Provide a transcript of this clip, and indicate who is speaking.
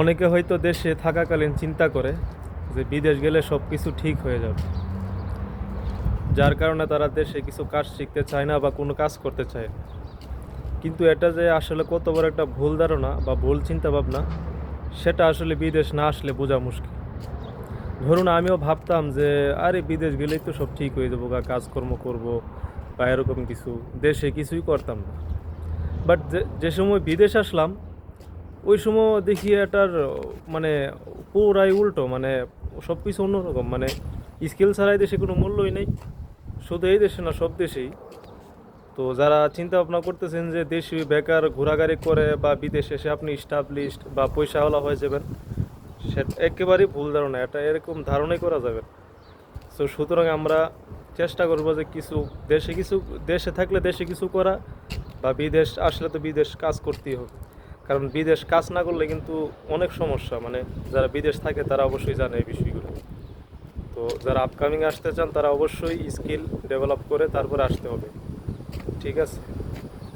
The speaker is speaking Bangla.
Speaker 1: অনেকে হয়তো দেশে থাকাকালীন চিন্তা করে যে বিদেশ গেলে সব কিছু ঠিক হয়ে যাবে। যার কারণে তারা দেশে কিছু কাজ শিখতে চায় না বা কোনো কাজ করতে চায় না। কিন্তু এটা যে আসলে কত বড় একটা ভুল ধারণা বা ভুল চিন্তা ভাবনা সেটা আসলে বিদেশ না আসলে বোঝা মুশকিল। ধরুন আমিও ভাবতাম যে, আরে বিদেশ গেলেই তো সব ঠিক হয়ে যাব, গা কাজকর্ম করব বা এরকম কিছু। দেশে কিছুই করতাম না। বাট যে সময় বিদেশ আসলাম ওই সময় দেখি এটার মানে পুরাই উল্টো মানে সব কিছু অন্যরকম মানে স্কিল ছাড়াই দেশে কোনো মূল্যই নেই। শুধু এই দেশে না, সব দেশেই। তো যারা চিন্তা ভাবনা করতেছেন যে দেশে বেকার ঘোরাঘুরি করে বা বিদেশে এসে আপনি স্টাবলিশড বা পয়সাওয়ালা হয়ে যাবেন সেটা একেবারেই ভুল ধারণা, এটা এরকম ধারণাই করা যাবে তো সুতরাং আমরা চেষ্টা করব যে কিছু দেশে কিছু, দেশে থাকলে দেশে কিছু করা বা বিদেশ, আসলে তো বিদেশ কাজ করতেই হবে। কারণ বিদেশ কাজ না করলে কিন্তু অনেক সমস্যা মানে যারা বিদেশ থাকে তারা অবশ্যই জানে এই বিষয়গুলো। তো যারা আপকামিং আসতে চান তারা অবশ্যই স্কিল ডেভেলপ করে তারপরে আসতে হবে। ঠিক আছে?